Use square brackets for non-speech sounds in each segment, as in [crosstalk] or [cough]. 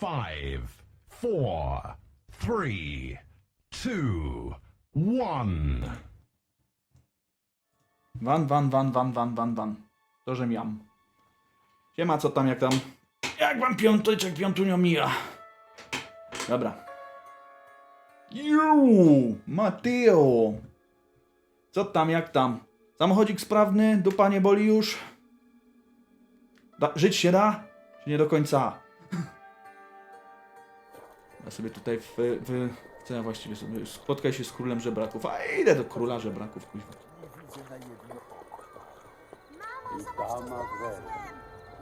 five, four, three, two, one. Van, van, van, van, van, van, van. To, że miam. Siema, co tam, jak tam? Jak wam piąteczek, piątunio mija? Dobra. Ju, Mateo. Co tam, jak tam? Samochodzik sprawny, dupa nie boli już? Da, żyć się da? Czy nie do końca? Ja sobie tutaj w, w... Co ja właściwie sobie... Spotkaj się z królem żebraków. A idę do króla żebraków, kuźwa.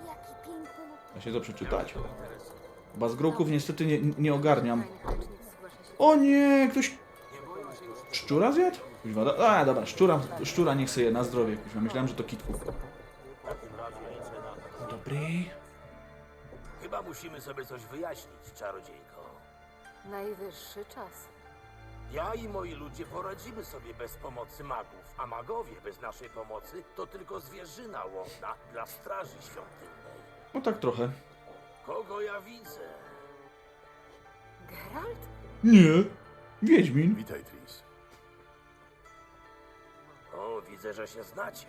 Jaki piękny Da się to przeczytać. Chyba z gruków niestety nie, nie ogarniam. O nie, ktoś... Szczura zjadł? Kuźwa, do... A, dobra, szczura, szczura niech sobie na zdrowie, kuźwa. Myślałem, że to kitku. Dobry. Chyba musimy sobie coś wyjaśnić, czarodziejko. Najwyższy czas. Ja i moi ludzie poradzimy sobie bez pomocy magów, a magowie bez naszej pomocy to tylko zwierzyna łowna dla straży świątynnej. No tak trochę. Kogo ja widzę? Geralt? Nie. Wiedźmin. Witaj, Tris. O, widzę, że się znacie.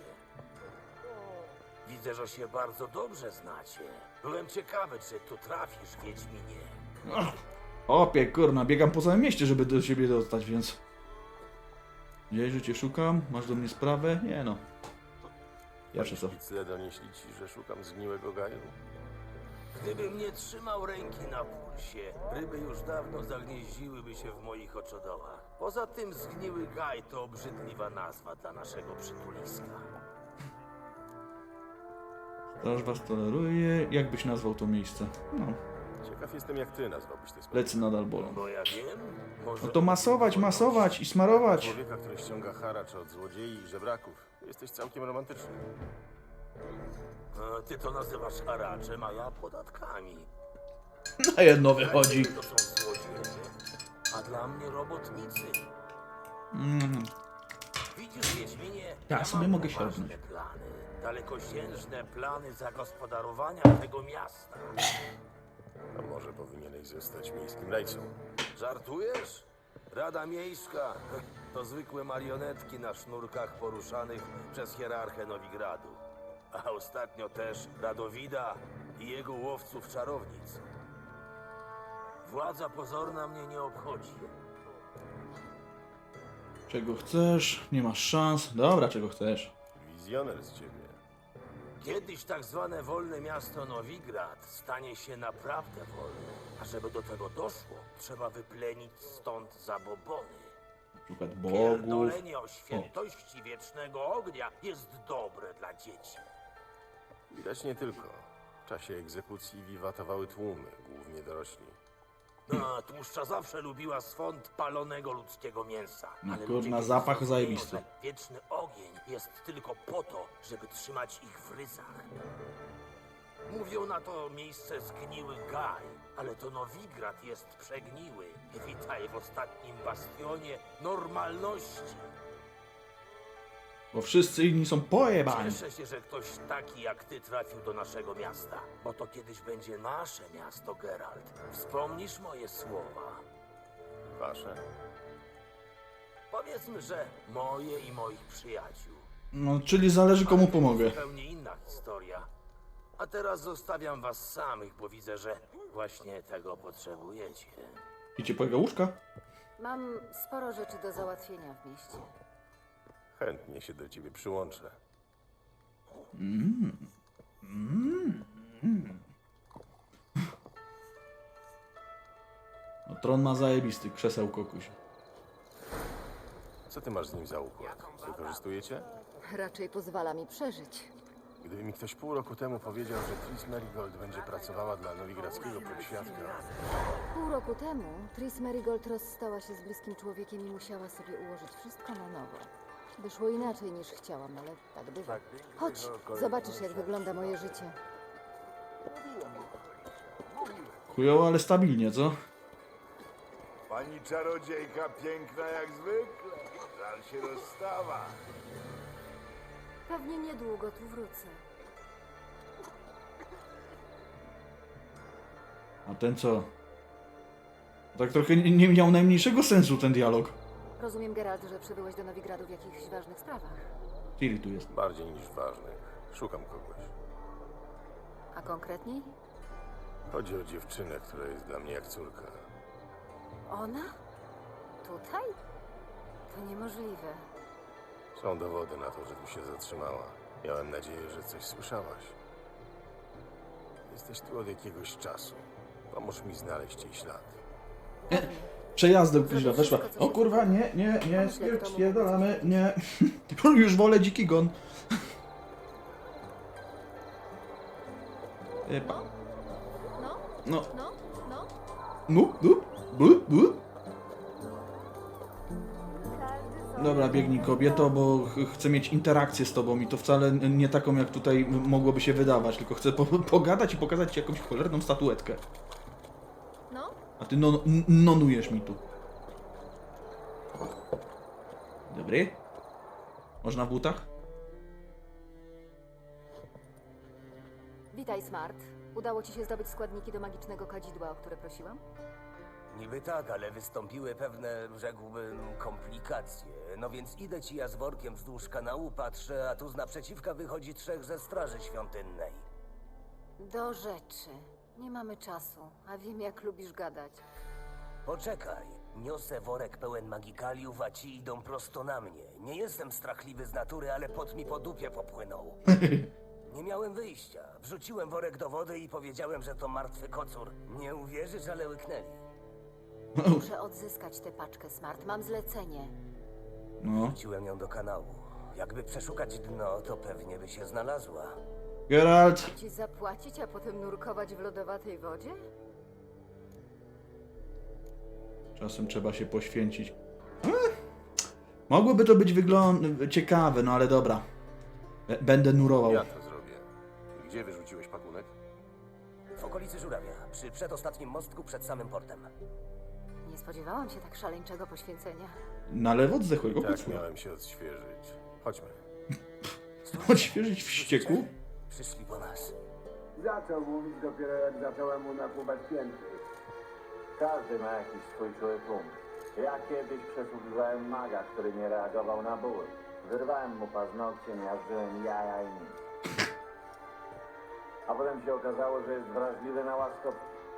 Widzę, że się bardzo dobrze znacie. Byłem ciekawy, czy tu trafisz, Wiedźminie. Opie, kurna, biegam po całym mieście, żeby do siebie dostać, więc... Gdzieś, że cię szukam? Masz do mnie sprawę? Nie no. Pierwsze co? Szpicle donieśli ci, że szukam zgniłego gaju? Gdybym nie trzymał ręki na pulsie, ryby już dawno zagnieździłyby się w moich oczodołach. Poza tym zgniły gaj to obrzydliwa nazwa dla naszego przytuliska. Straż was toleruje. Jak byś nazwał to miejsce? No, Ciekaw jestem, jak ty nazwałbyś te plecy nadal bolą. Bo ja wiem, może... No to masować, masować i smarować. Człowieka, który ściąga haracz od złodziei i żebraków. Jesteś całkiem romantyczny. A, Ty to nazywasz haraczem, a ja podatkami. Na jedno wychodzi. To są złodzieje, a dla mnie robotnicy. Mm, Widzisz, Wiedźminie, Ja sobie mam mogę poważne sięgnąć. plany. Dalekosiężne plany zagospodarowania tego miasta. A może powinieneś zostać miejskim rajcą? Żartujesz? Rada Miejska [laughs] to zwykłe marionetki na sznurkach poruszanych przez hierarchę Nowigradu. A ostatnio też Radowida i jego łowców czarownic. Władza pozorna mnie nie obchodzi. czego chcesz? Nie masz szans. Dobra, czego chcesz? Wizjoner z ciebie. Kiedyś tak zwane wolne miasto Nowigrad stanie się naprawdę wolne. A żeby do tego doszło, trzeba wyplenić stąd zabobony. Na przykład bogów. Pierdolenie o świętości wiecznego ognia jest dobre dla dzieci. Widać nie tylko. W czasie egzekucji wiwatowały tłumy, głównie dorośli. No, tłuszcza zawsze lubiła swąd palonego ludzkiego mięsa. No Ale kurna, ludzie zapach zajebisty. że Wieczny ogień jest tylko po to, żeby trzymać ich w ryzach. Mówią na to miejsce zgniły gaj, ale to Nowigrad jest przegniły. Witaj w ostatnim bastionie normalności. Bo wszyscy inni są pojebani. Cieszę się, że ktoś taki jak ty trafił do naszego miasta, bo to kiedyś będzie nasze miasto, Geralt. Wspomnisz moje słowa? Wasze? Powiedzmy, że moje i moich przyjaciół. No, czyli zależy komu pomogę. Zupełnie inna historia. A teraz zostawiam was samych, bo widzę, że właśnie tego potrzebujecie. I ciepłego łóżka? Mam sporo rzeczy do załatwienia w mieście. Chętnie się do ciebie przyłączę. No, tron ma zajebisty, krzesełko kuś. Co ty masz z nim za układ? Wykorzystujecie? Raczej pozwala mi przeżyć. Gdyby mi ktoś pół roku temu powiedział, że Tris Merigold będzie pracowała dla nowigradzkiego półświadka, Pół roku temu Tris Merigold rozstała się z bliskim człowiekiem i musiała sobie ułożyć wszystko na nowo. Wyszło inaczej niż chciałam, ale tak bywa. Chodź, zobaczysz jak wygląda moje życie. Chujowo, ale stabilnie, co? Pani czarodziejka piękna jak zwykle. Żal się rozstawa. Pewnie niedługo tu wrócę. A ten co? Tak trochę nie nie miał najmniejszego sensu ten dialog. Rozumiem, Geralt, że przybyłeś do Nowigradu w jakichś ważnych sprawach. Ciri tu jest. Bardziej niż ważnych. Szukam kogoś. A konkretniej? Chodzi o dziewczynę, która jest dla mnie jak córka. Ona? Tutaj? To niemożliwe. Są dowody na to, że tu się zatrzymała. Miałem nadzieję, że coś słyszałaś. Jesteś tu od jakiegoś czasu. Pomóż mi znaleźć jej ślad. Przejazdem źle weszła. O kurwa, nie, nie, nie, spierdolamy, nie. [laughs] Już wolę dziki gon. [laughs] Epa. No, No, no, no. no, bu, bu. Dobra, biegnij kobieto, bo ch- chcę mieć interakcję z tobą i to wcale nie taką, jak tutaj m- mogłoby się wydawać, tylko chcę po pogadać i pokazać ci jakąś cholerną statuetkę. No, ty non n- nonujesz mi tu. Dobry. Można w butach? witaj, Smart. Udało ci się zdobyć składniki do magicznego kadzidła, o które prosiłam? Niby tak, ale wystąpiły pewne, rzekłbym, komplikacje. No więc idę ci ja z workiem wzdłuż kanału, patrzę, a tu z naprzeciwka wychodzi trzech ze straży świątynnej. Do rzeczy. Nie mamy czasu, a wiem, jak lubisz gadać. Poczekaj, niosę worek pełen magikaliów, a ci idą prosto na mnie. Nie jestem strachliwy z natury, ale pot mi po dupie popłynął. [laughs] Nie miałem wyjścia. Wrzuciłem worek do wody i powiedziałem, że to martwy kocur. Nie uwierzysz, ale łyknęli. Muszę odzyskać tę paczkę, Smart. Mam zlecenie. No. Wrzuciłem ją do kanału. Jakby przeszukać dno, to pewnie by się znalazła. Geralt! Ci zapłacić, a potem nurkować w lodowatej wodzie? Czasem trzeba się poświęcić. Eh, Mogłoby to być wygląd ciekawe, no ale dobra. B- Będę nurował. Ja to zrobię. Gdzie wyrzuciłeś pakunek? W okolicy Żurawia, przy przedostatnim mostku przed samym portem. Nie spodziewałam się tak szaleńczego poświęcenia. Na lewo od zdechłego Tak, kocura. miałem się odświeżyć. Chodźmy. [laughs] Odświeżyć w ścieku? Przyszli po nas. Zaczął mówić dopiero jak zacząłem mu nakłuwać pięty. Każdy ma jakiś swój czuły punkt. Ja kiedyś przesłuchiwałem maga, który nie reagował na ból. Wyrwałem mu paznokcie, miażdżyłem jaja i nic. A potem się okazało, że jest wrażliwy na łaskot.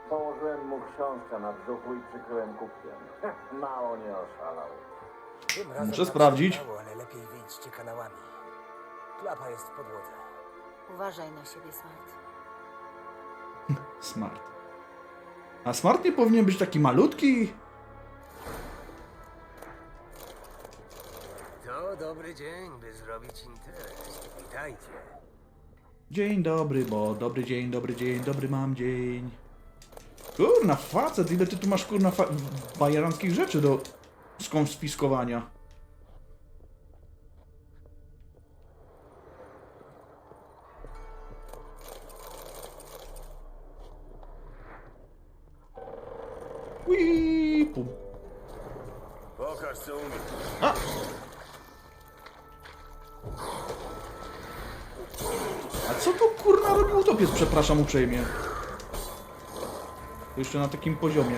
Położyłem mu książkę na brzuchu i przykryłem kubkiem. [laughs] Mało nie oszalał. Tym razem Muszę sprawdzić. Udało, ale lepiej wyjdźcie kanałami. Klapa jest w podłodze. Uważaj na siebie, Smart. [laughs] Smart. A smart nie powinien być taki malutki? To dobry dzień, by zrobić interes. Witajcie. Dzień dobry, bo dobry dzień, dobry dzień, dobry mam dzień. Kurna, facet, ile ty tu masz kurna fa- bajeranckich rzeczy do skonfiskowania. To jeszcze na takim poziomie.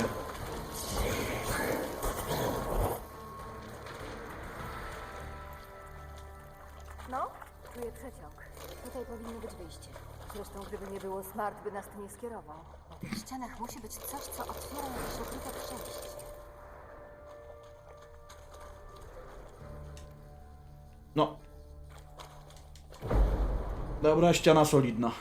No, czuję przeciąg. Tutaj powinno być wyjście. Zresztą, gdyby nie było Smart, by nas tu nie skierował. Na tych ścianach musi być coś, co otwiera jakieś ukryte przejście. No. Dobra, ściana solidna.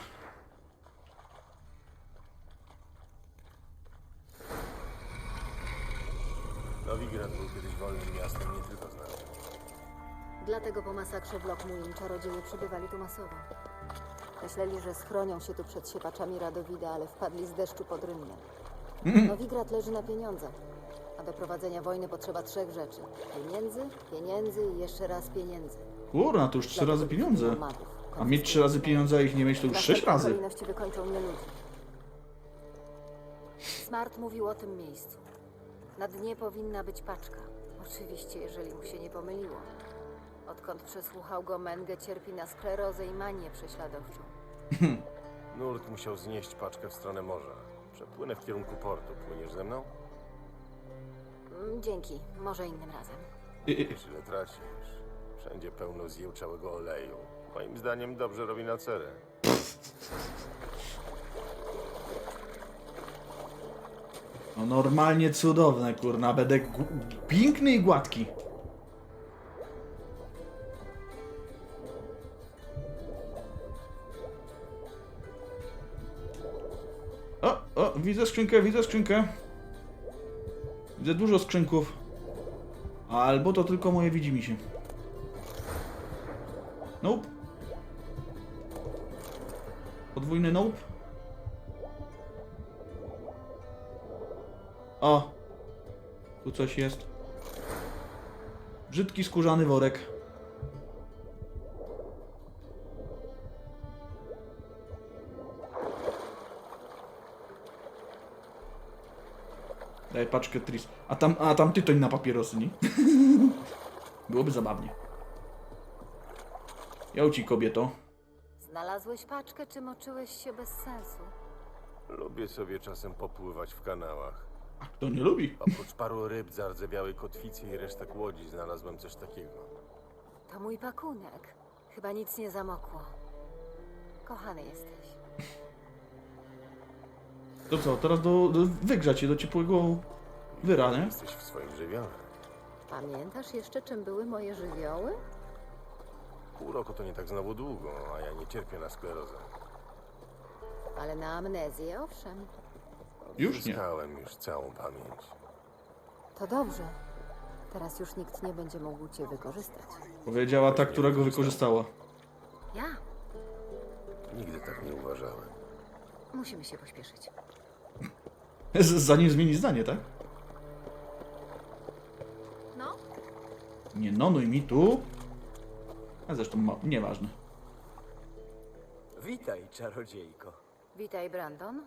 Czarodzieje przybywali tu masowo. Myśleli, że schronią się tu przed siepaczami Radowida, ale wpadli z deszczu pod rynnę. Nowigrad leży na pieniądzach, a do prowadzenia wojny potrzeba trzech rzeczy. Pieniędzy, pieniędzy i jeszcze raz pieniędzy. Kurna, to już trzy razy pieniądze. A mieć trzy razy pieniądze, a ich nie mieć to już sześć razy. kolejności wykończą mnie ludzi. Smart mówił o tym miejscu. Na dnie powinna być paczka. Oczywiście, jeżeli mu się nie pomyliło. Odkąd przesłuchał go Mengę, cierpi na sklerozę i manię prześladowczą. [laughs] Nurt musiał znieść paczkę w stronę morza. Przepłynę w kierunku portu. Płyniesz ze mną? Mm, Dzięki, może innym razem. [laughs] Wiesz, ile tracisz. Wszędzie pełno zjełczałego oleju. Moim zdaniem dobrze robi na cerę. No normalnie cudowne, kurna. Będę gu- piękny i gładki. Widzę skrzynkę, widzę skrzynkę. Widzę dużo skrzynków. Albo to tylko moje widzi mi się. Nope. Podwójny nope. O! Tu coś jest. Brzydki skórzany worek. Daj paczkę Tris. A tam, a tam tytoń na papierosy, nie? [laughs] Byłoby zabawnie. Jałci kobieto. Znalazłeś paczkę, czy moczyłeś się bez sensu? Lubię sobie czasem popływać w kanałach. A kto nie lubi? Oprócz paru ryb, zardzewiałej kotwicy i resztek łodzi znalazłem coś takiego. To mój pakunek. Chyba nic nie zamokło. Kochany jesteś. To co, teraz do, do wygrzać się do ciepłego wyra, nie? Jesteś w swoim żywiole. Pamiętasz jeszcze, czym były moje żywioły? Pół roku to nie tak znowu długo, a ja nie cierpię na sklerozę. Ale na amnezję, owszem. Już nie. Zyskałem już całą pamięć. To dobrze. Teraz już nikt nie będzie mógł cię wykorzystać. Powiedziała ta, która go wykorzystała. Ja? Nigdy tak nie uważałem. Musimy się pośpieszyć. Zanim zmieni zdanie, tak? No? Nie nonuj mi tu. A zresztą ma, nieważne. Witaj, czarodziejko. Witaj, Brandon.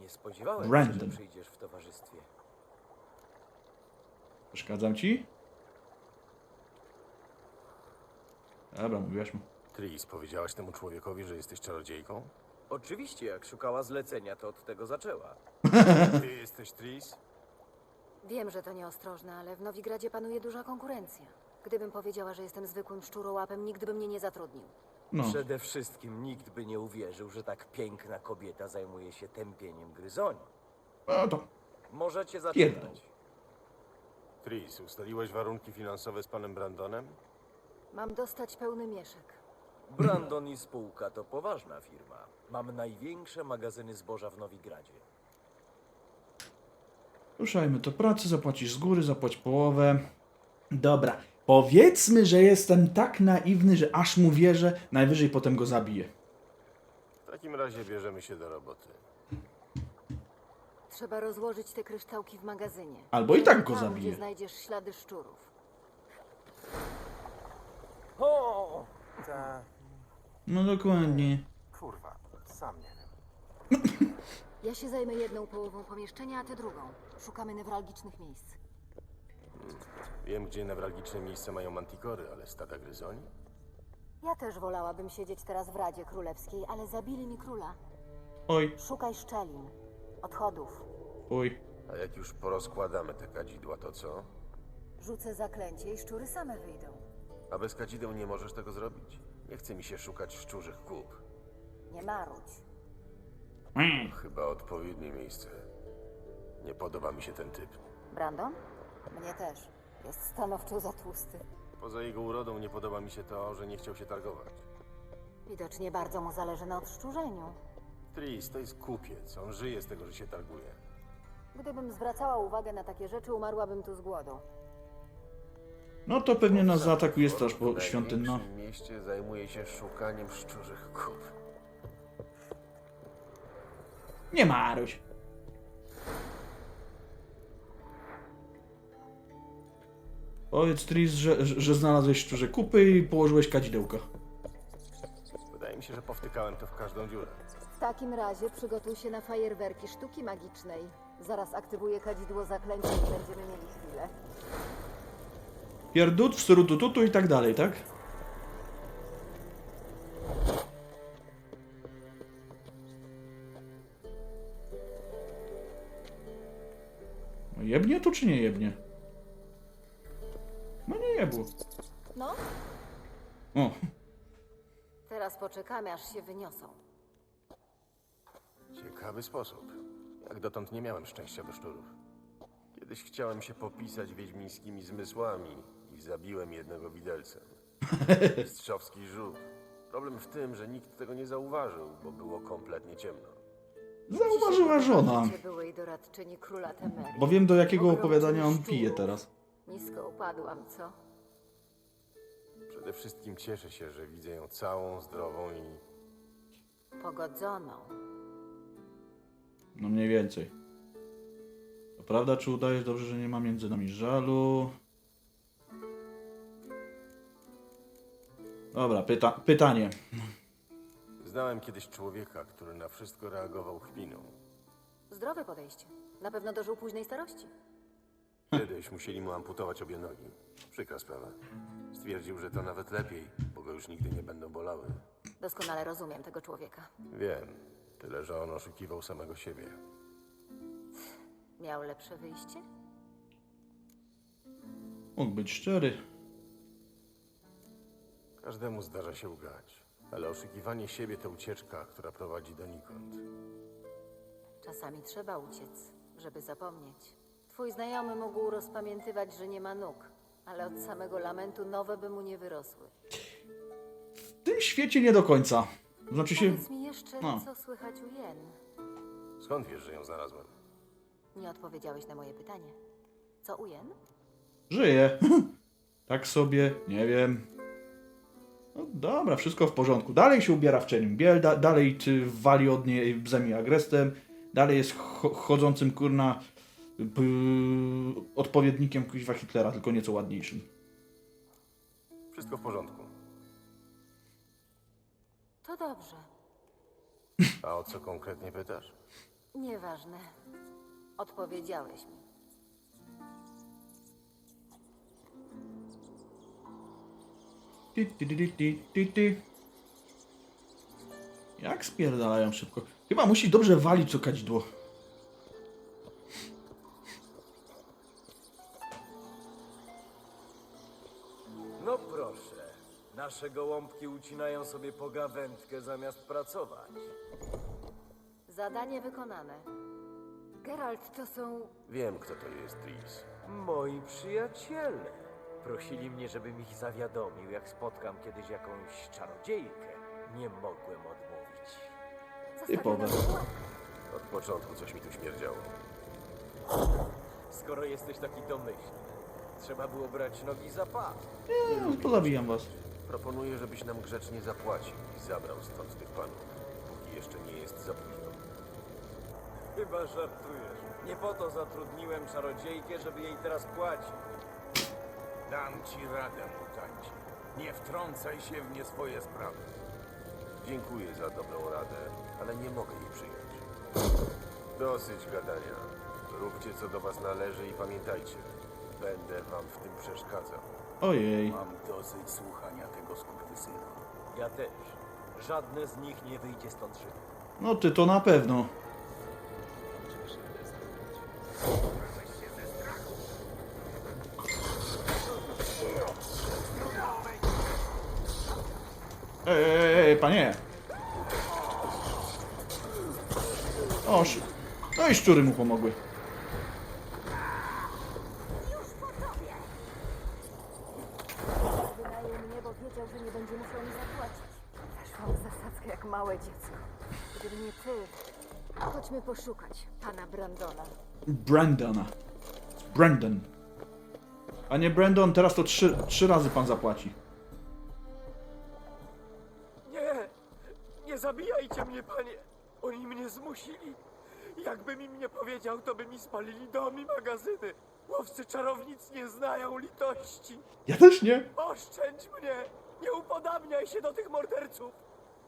Nie spodziewałem Brandon. się, że przyjdziesz w towarzystwie. Przeszkadzam ci? Dobra, mówiłaś mu. Tris, powiedziałaś temu człowiekowi, że jesteś czarodziejką? Oczywiście, jak szukała zlecenia, to od tego zaczęła. [laughs] Ty jesteś Tris? Wiem, że to nieostrożne, ale w Nowigradzie panuje duża konkurencja. Gdybym powiedziała, że jestem zwykłym szczurołapem, nikt by mnie nie zatrudnił. No. Przede wszystkim nikt by nie uwierzył, że tak piękna kobieta zajmuje się tępieniem gryzoni. No to. Możecie Pierdol. zaczynać. Tris, ustaliłeś warunki finansowe z panem Brandonem? Mam dostać pełny mieszek. Brandon i spółka to poważna firma. Mam największe magazyny zboża w Nowigradzie. Ruszajmy do pracy, zapłacisz z góry, zapłać połowę. Dobra. Powiedzmy, że jestem tak naiwny, że aż mu wierzę, najwyżej potem go zabiję. W takim razie bierzemy się do roboty. Trzeba rozłożyć te kryształki w magazynie. Albo i tak go Tam, zabiję. gdzie znajdziesz ślady szczurów. O! Ta... No dokładnie. Kurwa, sam nie wiem. Ja się zajmę jedną połową pomieszczenia, a ty drugą. Szukamy newralgicznych miejsc. Wiem, gdzie newralgiczne miejsca mają mantikory, ale stada gryzoni? Ja też wolałabym siedzieć teraz w Radzie Królewskiej, ale zabili mi króla. Oj, Szukaj szczelin, odchodów. oj. A jak już porozkładamy te kadzidła, to co? Rzucę zaklęcie i szczury same wyjdą. A bez kadzideł nie możesz tego zrobić? Nie chce mi się szukać szczurzych kup. Nie marudź. Chyba odpowiednie miejsce. Nie podoba mi się ten typ. Brandon? Mnie też. Jest stanowczo za tłusty. Poza jego urodą nie podoba mi się to, że nie chciał się targować. Widocznie bardzo mu zależy na odszczurzeniu. Tris, to jest kupiec. On żyje z tego, że się targuje. Gdybym zwracała uwagę na takie rzeczy, umarłabym tu z głodu. No to pewnie nas zaatakuje straż W po świątynna. największym mieście zajmuje się szukaniem szczurzych kup. Nie maruś. Powiedz Tris, że, że że znalazłeś szczurze kupy i położyłeś kadzidełka. Wydaje mi się, że powtykałem to w każdą dziurę. W takim razie przygotuj się na fajerwerki sztuki magicznej. Zaraz aktywuję kadzidło zaklęcia i będziemy mieli chwilę. Pierdut, wsurutututu i tak dalej, tak? Jebnie to czy nie jebnie? No nie jebło. No, O, teraz poczekamy, aż się wyniosą. Ciekawy sposób. Jak dotąd nie miałem szczęścia do szczurów. Kiedyś chciałem się popisać wiedźmińskimi zmysłami i zabiłem jednego widelcem. [laughs] Mistrzowski żółw. Problem w tym, że nikt tego nie zauważył, bo było kompletnie ciemno. Zauważyła żona. Gdzie byłej doradczyni króla Temerii. Bo wiem do jakiego opowiadania on pije teraz. Nisko upadłam, co? Przede wszystkim cieszę się, że widzę ją całą, zdrową i Pogodzoną. No mniej więcej. To prawda, czy udajesz dobrze, że nie ma między nami żalu? Dobra, pyta pytanie. Znałem kiedyś człowieka, który na wszystko reagował chwiną. Zdrowe podejście. Na pewno dożył późnej starości. Kiedyś musieli mu amputować obie nogi. Przykra sprawa. Stwierdził, że to nawet lepiej, bo go już nigdy nie będą bolały. Doskonale rozumiem tego człowieka. Wiem, tyle że on oszukiwał samego siebie. Miał lepsze wyjście? Mógł być szczery. Każdemu zdarza się ugać, ale oszukiwanie siebie to ucieczka, która prowadzi donikąd. Czasami trzeba uciec, żeby zapomnieć. Twój znajomy mógł rozpamiętywać, że nie ma nóg, ale od samego lamentu nowe by mu nie wyrosły. W tym świecie nie do końca. Znaczy się... Powiedz mi jeszcze, no. co słychać u Jen. Skąd wiesz, że ją znalazłem? Nie odpowiedziałeś na moje pytanie. Co u Jen? Żyje. [laughs] tak sobie, nie wiem. No dobra, wszystko w porządku. Dalej się ubiera w czerń biel, da dalej czy wali od niej bzemi agrestem, dalej jest cho chodzącym kurna p- odpowiednikiem kuźwa Hitlera, tylko nieco ładniejszym. Wszystko w porządku. To dobrze. A o co konkretnie pytasz? Nieważne. Odpowiedziałeś mi. Ty, ty, ty, ty, ty, ty. Jak spierdalają szybko. Chyba musi dobrze walić co kadzidło. No proszę, nasze gołąbki ucinają sobie pogawędkę zamiast pracować. Zadanie wykonane. Geralt, to są... Wiem, kto to jest, Tris. Moi przyjaciele prosili mnie, żebym ich zawiadomił, jak spotkam kiedyś jakąś czarodziejkę. Nie mogłem odmówić. Typowe. Od początku coś mi tu śmierdziało. Skoro jesteś taki domyślny, trzeba było brać nogi za pas. No, to zabijam was. Proponuję, żebyś nam grzecznie zapłacił i zabrał stąd tych panów, póki jeszcze nie jest za późno. Chyba żartujesz. Nie po to zatrudniłem czarodziejkę, żeby jej teraz płacić. Dam ci radę, mutancie. Nie wtrącaj się w nie swoje sprawy. Dziękuję za dobrą radę, ale nie mogę jej przyjąć. Dosyć gadania. Róbcie co do was należy i pamiętajcie, będę wam w tym przeszkadzał. Ojej. Mam dosyć słuchania tego skurwysyna. Ja też. Żadne z nich nie wyjdzie stąd żywe. No ty to na pewno. Panie. O, sz... No i szczury mu pomogły. Wynajął mnie, bo wiedział, że nie będzie musiał mi zapłacić. Weszłam w zasadzkę jak małe dziecko. Gdyby nie ty... Chodźmy poszukać pana Brandona. Brandona. Brandon. A nie Brandon, teraz to trzy, trzy razy pan zapłaci. Zabijajcie mnie, panie! Oni mnie zmusili! Jakbym im nie powiedział, to by mi spalili dom i magazyny! Łowcy czarownic nie znają litości! Ja też nie. Oszczędź mnie! Nie upodabniaj się do tych morderców!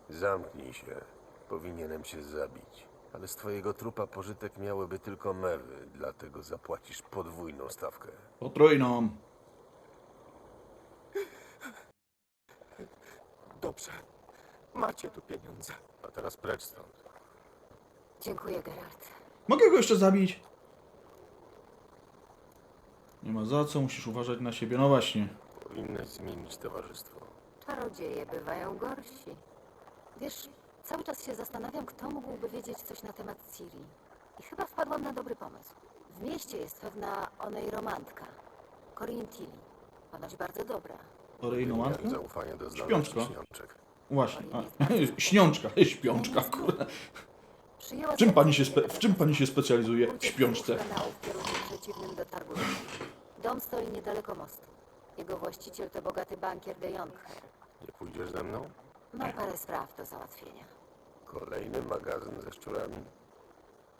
Zamknij się. Powinienem cię zabić. Ale z twojego trupa pożytek miałyby tylko mewy, dlatego zapłacisz podwójną stawkę. Potrójną. Dobrze. Macie tu pieniądze. A teraz precz stąd. Dziękuję, Geralt. Mogę go jeszcze zabić? Nie ma za co, musisz uważać na siebie. No właśnie. Powinnaś zmienić towarzystwo. Czarodzieje bywają gorsi. Wiesz, cały czas się zastanawiam, kto mógłby wiedzieć coś na temat Ciri. I chyba wpadłam na dobry pomysł. W mieście jest pewna onej romantka. Corinne Tilly. Ponoć bardzo dobra. Orejno Miałem matkę? zaufanie do Śpiączka. śniączek. Właśnie. A, [laughs] śniączka, [laughs] śpiączka, kurde. Przyjęła Czym pani się spe- w czym pani się specjalizuje? W śpiączce. z kanału w kierunku przeciwnym do targu. Dom stoi niedaleko mostu. Jego właściciel to bogaty bankier de Jonker. Nie pójdziesz ze mną? Mam parę spraw do załatwienia. Kolejny magazyn ze szczurami.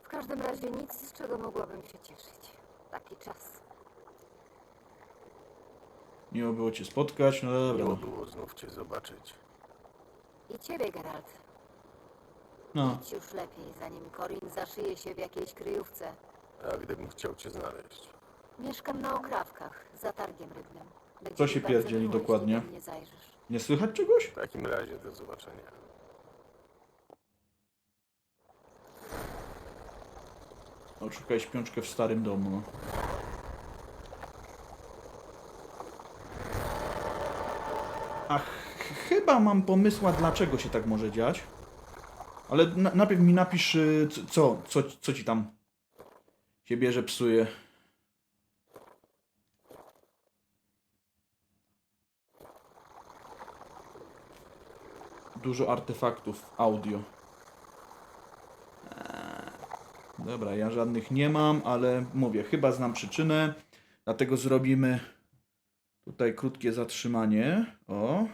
W każdym razie nic, z czego mogłabym się cieszyć. Taki czas. Miło było cię spotkać, no dobra. Miło było znów cię zobaczyć. I ciebie, Geralt. No, Idź już lepiej, zanim Corin zaszyje się w jakiejś kryjówce. A gdybym chciał cię znaleźć? Mieszkam na okrawkach, za targiem rybnym. Będzie Co się bardzo pierdzieli miło, jeśli dokładnie? do mnie zajrzysz. nie słychać czegoś? W takim razie do zobaczenia. Odszukaj śpiączkę w starym domu, no. Ach, chyba mam pomysła, dlaczego się tak może dziać. Ale na, najpierw mi napisz, y, co, co, co ci tam się bierze, psuje. Dużo artefaktów audio. Dobra, ja żadnych nie mam, ale mówię, chyba znam przyczynę. Dlatego zrobimy tutaj krótkie zatrzymanie. O.